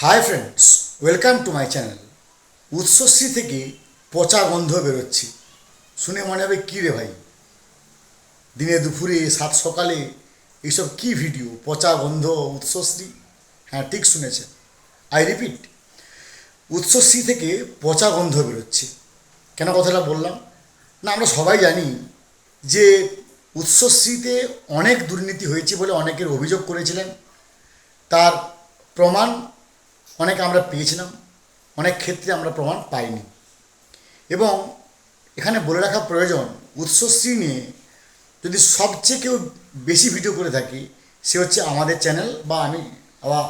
Hi friends welcome to my channel Utsashree থেকে পচা গন্ধ বেরোচ্ছে। শুনে মনে হবে, কী রে ভাই? দিনে দুপুরে, সাত সকালে এইসব কি ভিডিও পচা গন্ধ উৎসশ্রী হ্যাঁ ঠিক শুনেছেন। আই রিপিট উৎসশ্রী থেকে পচা গন্ধ বেরোচ্ছে। কেন কথাটা বললাম? না, আমরা সবাই জানি যে উৎসশ্রীতে অনেক দুর্নীতি হয়েছে বলে অনেকের অভিযোগ করেছিলেন। তার প্রমাণ অনেক আমরা পেয়েছিলাম, অনেক ক্ষেত্রে আমরা প্রমাণ পাইনি। এবং এখানে বলে রাখা প্রয়োজন উৎসশ্রী নিয়ে যদি সবচেয়ে কেউ বেশি ভিডিও করে থাকি, সে হচ্ছে আমাদের চ্যানেল বা আমি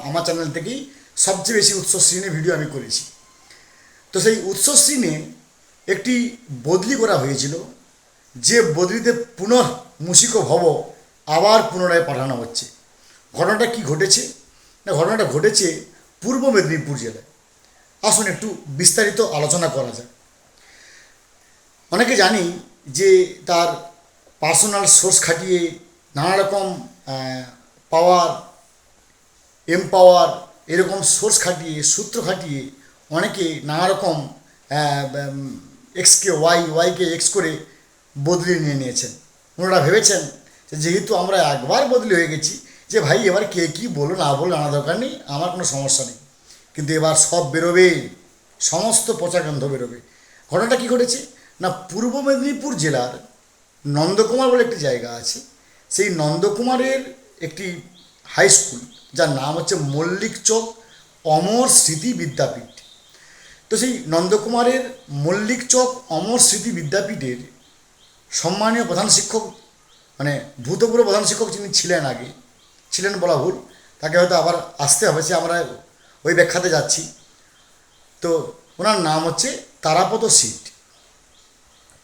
আমার চ্যানেল থেকেই সবচেয়ে বেশি উৎসশ্রী নিয়ে ভিডিও আমি করেছি। তো সেই উৎসশ্রী নিয়ে একটি বদলি করা হয়েছিল, যে বদলিতে পুনঃ মুশিক ভব আবার পুনরায় পাঠানো হচ্ছে। ঘটনাটা কি ঘটেছে? না, ঘটনাটা ঘটেছে পূর্ব মেদিনীপুর জেলায়। আসুন একটু বিস্তারিত আলোচনা করা যায় অনেকে জানি যে তার পার্সোনাল সোর্স খাটিয়ে নানা রকম পাওয়ার, এমপাওয়ার, এরকম সোর্স খাটিয়ে, সূত্র খাটিয়ে অনেকে নানা রকম এক্সকে, ওয়াই, ওয়াইকে এক্স করে বদলি নিয়ে নিয়েছেন। ওনারা ভেবেছেন যেহেতু আমরা একবার বদলি হয়ে গেছি, যে ভাই এবার কে কী বলো না বলো, জানা দরকার নেই, আমার কোনো সমস্যা নেই। কিন্তু এবার সব বেরোবে, সমস্ত পচা গন্ধ বেরোবে। ঘটনাটা কী ঘটেছে? না, পূর্ব মেদিনীপুর জেলার নন্দকুমার বলে একটি জায়গা আছে। সেই নন্দকুমারের একটি হাই স্কুল যার নাম হচ্ছে মল্লিক চক অমর স্মৃতি বিদ্যাপীঠ। তো সেই নন্দকুমারের মল্লিক চক অমর স্মৃতি বিদ্যাপীঠের সম্মানীয় প্রধান শিক্ষক মানে ভূতপূর্ব প্রধান শিক্ষক যিনি ছিলেন আগে, ছিলেন বলা ভুল, তাকে হয়তো আবার আসতে হবে, সে আমরা ওই ব্যাখ্যাতে যাচ্ছি। তো ওনার নাম হচ্ছে তারাপদ সিট।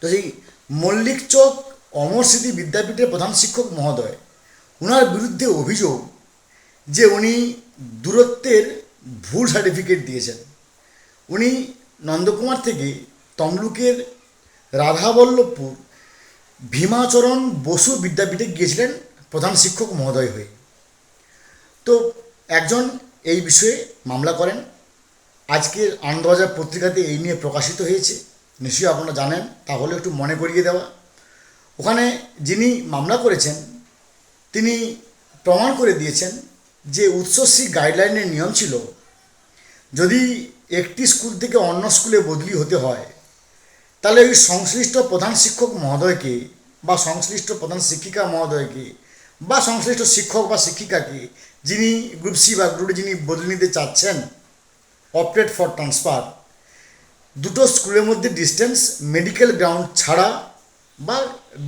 তো সেই মল্লিক চক অমর স্মৃতি বিদ্যাপীঠের প্রধান শিক্ষক মহোদয় ওনার বিরুদ্ধে অভিযোগ যে উনি দূরত্বের ভুল সার্টিফিকেট দিয়েছেন। উনি নন্দকুমার থেকে তমলুকের রাধাবল্লভপুর ভীমাচরণ বসু বিদ্যাপীঠে গিয়েছিলেন প্রধান শিক্ষক মহোদয় হয়ে। তো একজন এই বিষয়ে মামলা করেন। আজকের আনন্দবাজার পত্রিকাতে এই নিয়ে প্রকাশিত হয়েছে। নিশ্চয়ই আপনারা জানেন তাহলে একটু মনে করিয়ে দেওয়া। ওখানে যিনি মামলা করেছেন, তিনি প্রমাণ করে দিয়েছেন যে উৎসশ্রী গাইডলাইনের নিয়ম ছিল, যদি একটি স্কুল থেকে অন্য স্কুলে বদলি হতে হয়, তাহলে ওই সংশ্লিষ্ট প্রধান শিক্ষক মহোদয়কে বা সংশ্লিষ্ট প্রধান শিক্ষিকা মহোদয়কে বা সংশ্লিষ্ট শিক্ষক বা শিক্ষিকাকে যিনি গ্রুপ সি বা গ্রুপে যিনি বদলে নিতে চাচ্ছেন অপারেট ফর ট্রান্সফার দুটো স্কুলের মধ্যে ডিস্টেন্স মেডিকেল গ্রাউন্ড ছাড়া বা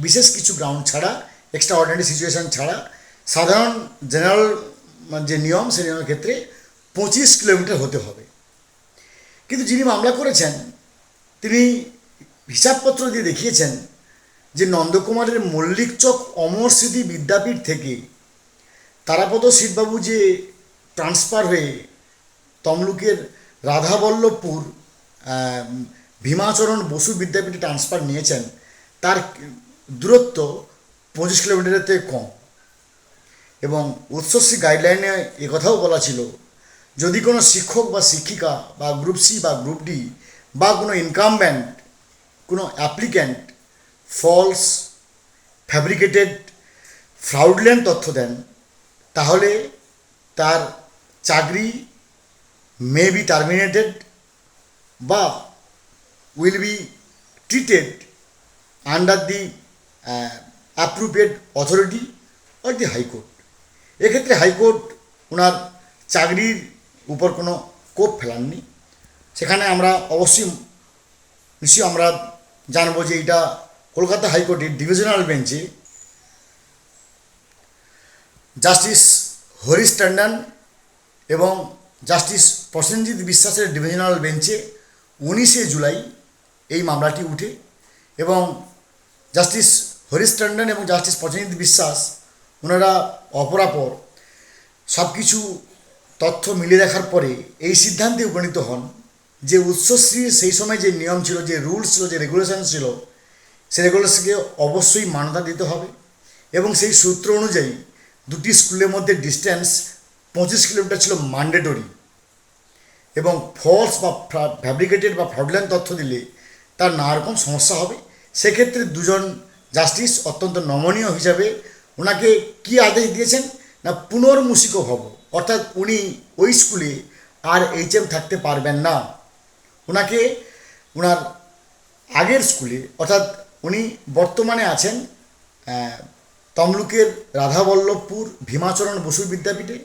বিশেষ কিছু গ্রাউন্ড ছাড়া এক্সট্রা অর্ডিনারি সিচুয়েশান ছাড়া, সাধারণ জেনারেল যে নিয়ম, সেই নিয়মের ক্ষেত্রে পঁচিশ কিলোমিটার হতে হবে। কিন্তু যিনি মামলা করেছেন, তিনি হিসাবপত্র দিয়ে দেখিয়েছেন যে নন্দকুমারের মল্লিক চক অমর স্মৃতি বিদ্যাপীঠ থেকে তারাপদ শীতবাবু যে ট্রান্সফার হয়ে তমলুকের রাধাবল্লভপুর ভীমাচরণ বসু বিদ্যাপীঠে ট্রান্সফার নিয়েছেন, তার দূরত্ব পঁচিশ কিলোমিটারের থেকে কম। এবং উৎসশ্রী গাইডলাইনে একথাও বলা ছিল, যদি কোনো শিক্ষক বা শিক্ষিকা বা গ্রুপ সি বা গ্রুপ ডি বা কোনো ইনকামব্যান্ট কোনো অ্যাপ্লিক্যান্ট ফলস ফ্যাব্রিকেটেড ফ্রাউডল্যান্ড তথ্য দেন তাহলে তার চাকরি মে বি টার্মিনেটেড বা will be treated under the appropriate authority or the high court এক্ষেত্রে হাইকোর্ট ওনার চাকরির উপর কোনো কোপ ফেলাননি। সেখানে আমরা অবশ্যই, নিশ্চয়ই আমরা জানব যে এটা কলকাতা হাইকোর্টের ডিভিশনাল বেঞ্চে জাস্টিস হরিশ ট্যান্ডন এবং জাস্টিস প্রসেনজিৎ বিশ্বাসের ডিভিশনাল বেঞ্চে উনিশে জুলাই এই মামলাটি উঠে এবং জাস্টিস হরিশ ট্যান্ডন এবং জাস্টিস প্রসেনজিৎ বিশ্বাস ওনারা অপরাপর সব কিছু তথ্য মিলিয়ে দেখার পরে এই সিদ্ধান্তে উপনীত হন যে উৎসশ্রীর সেই সময় যে নিয়ম ছিল, যে রুলস ছিল, যে রেগুলেশন ছিল, সে রেগুলেশনকে অবশ্যই মান্যতা দিতে হবে এবং সেই সূত্র অনুযায়ী দুটি স্কুলের মধ্যে ডিস্টেন্স পঁচিশ কিলোমিটার ছিল ম্যান্ডেটরি এবং ফলস বা ফ্যাব্রিকেটেড বা ফ্রডল্যান্ড তথ্য দিলে তার নানা রকম সমস্যা হবে। সেক্ষেত্রে দুজন জাস্টিস অত্যন্ত নমনীয় হিসাবে ওনাকে কি আদেশ দিয়েছেন না পুনর্মূষিক ভব অর্থাৎ উনি ওই স্কুলে আর এইচএম থাকতে পারবেন না। ওনাকে ওনার আগের স্কুলে, অর্থাৎ উনি বর্তমানে আছেন তমলুকের রাধাবল্লভপুর ভীমাচরণ বসু বিদ্যাপীঠে।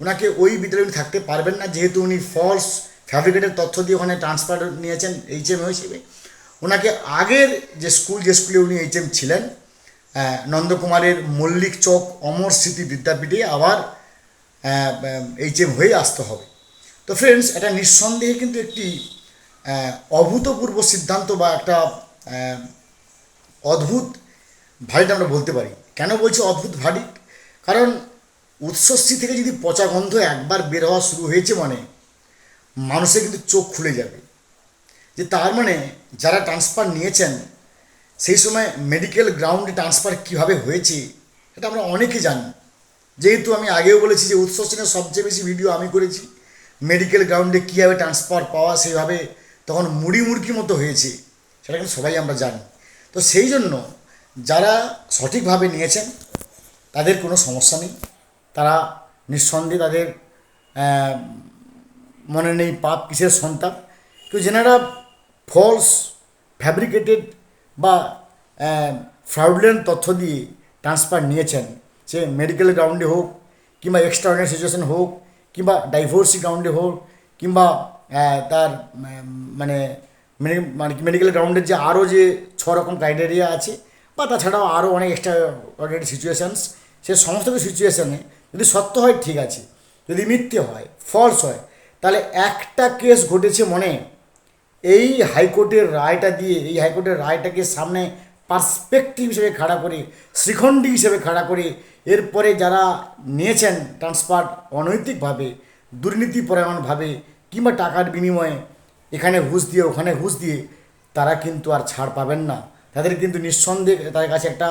ওনাকে ওই বিদ্যালয়ে থাকতে পারবেন না, যেহেতু উনি ফলস ফ্যাব্রিকেটের তথ্য দিয়ে ওখানে ট্রান্সফার নিয়েছেন এইচএম হিসেবে। ওনাকে আগের যে স্কুল, যে স্কুলে উনি এইচএম ছিলেন নন্দকুমারের মল্লিক চক অমর স্মৃতি বিদ্যাপীঠে আবার এইচএম হয়ে আসতে হবে। তো ফ্রেন্ডস এটা নিঃসন্দেহে কিন্তু একটি অভূতপূর্ব সিদ্ধান্ত বা একটা অদ্ভুত ভারিট আমরা বলতে পারি। কেন বলছি অদ্ভুত ভারিট কারণ উৎসস্থি থেকে যদি পচা গন্ধ একবার বের হওয়া শুরু হয়েছে মানে মানুষের কিন্তু চোখ খুলে যাবে। যে তার মানে যারা ট্রান্সফার নিয়েছেন, সেই সময় মেডিকেল গ্রাউন্ডে ট্রান্সফার কীভাবে হয়েছে এটা আমরা অনেকে জানি। যেহেতু আমি আগেও বলেছি যে উৎসস্থিনের সবচেয়ে বেশি ভিডিও আমি করেছি মেডিকেল গ্রাউন্ডে কীভাবে ট্রান্সফার পাওয়া সেইভাবে তখন মুড়ি মুড়কির মতো হয়েছে, সেটা কিন্তু সবাই আমরা জানি। তো সেই জন্য যারা সঠিকভাবে নিয়েছেন, তাদের কোনো সমস্যা নেই। তারা নিঃসন্দেহে তাদের মনে নেই পাপ কিসের সন্তান। কিন্তু যেনারা ফলস ফ্যাব্রিকেটেড বা ফ্রাউডলেন্ট তথ্য দিয়ে ট্রান্সফার নিয়েছেন, সে মেডিকেল গ্রাউন্ডে হোক কিংবা এক্সট্রাঅর্ডিনারি সিচুয়েশন হোক কিংবা ডাইভোর্সি গ্রাউন্ডে হোক কিংবা তার মানে মানে মেডিকেল গ্রাউন্ডের যে আরও যে ছ রকম ক্রাইটেরিয়া আছে বা তাছাড়াও আরও অনেক এক্সট্রা অর্ডিনারি সিচুয়েশানস সে সমস্ত কিছু সিচুয়েশানে যদি সত্য হয়, ঠিক আছে। যদি মিথ্যে হয় ফলস হয়, তাহলে একটা কেস ঘটেছে মনে। এই হাইকোর্টের রায়টা দিয়ে, এই হাইকোর্টের রায়টাকে সামনে পার্সপেক্টিভ হিসেবে খাড়া করে, শ্রীখণ্ডী হিসেবে খাড়া করে, এরপরে যারা নিয়েছেন ট্রান্সফার অনৈতিকভাবে দুর্নীতিপরায়ণভাবে কিংবা টাকার বিনিময়ে, এখানে ঘুষ দিয়ে, ওখানে ঘুষ দিয়ে, তারা কিন্তু আর ছাড় পাবেন না। তাদের কিন্তু নিঃসন্দেহে তাদের কাছে একটা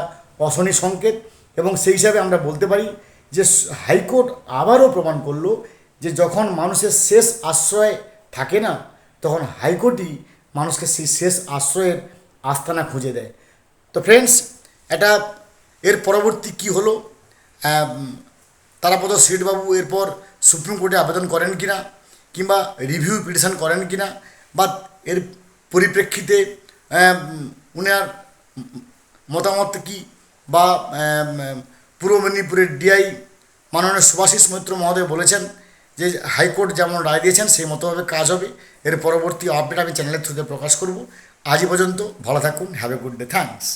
অশনি সংকেত এবং সেই হিসাবে আমরা বলতে পারি যে হাইকোর্ট আবারও প্রমাণ করল যে যখন মানুষের শেষ আশ্রয় থাকে না, তখন হাইকোর্টই মানুষকে সেই শেষ আশ্রয়ের আস্তানা খুঁজে দেয়। তো ফ্রেন্ডস এটা এর পরবর্তী কি হলো? তারাপদ শেঠবাবু এরপর সুপ্রিম কোর্টে আবেদন করেন কি না কিংবা রিভিউ পিটিশন করেন কিনা, বা এর পরিপ্রেক্ষিতে উনার মতামত কি বা পূর্ব মেদিনীপুরের ডিআই মাননীয় সুভাষিস মৈত্র মহোদয় বলেছেন যে হাইকোর্ট যেমন রায় দিয়েছেন, সেই মতোভাবে কাজ হবে। এর পরবর্তী আপডেট আমি চ্যানেলের থ্রুতে প্রকাশ করব। আজই পর্যন্ত ভালো থাকুন। Have a good day. Thanks.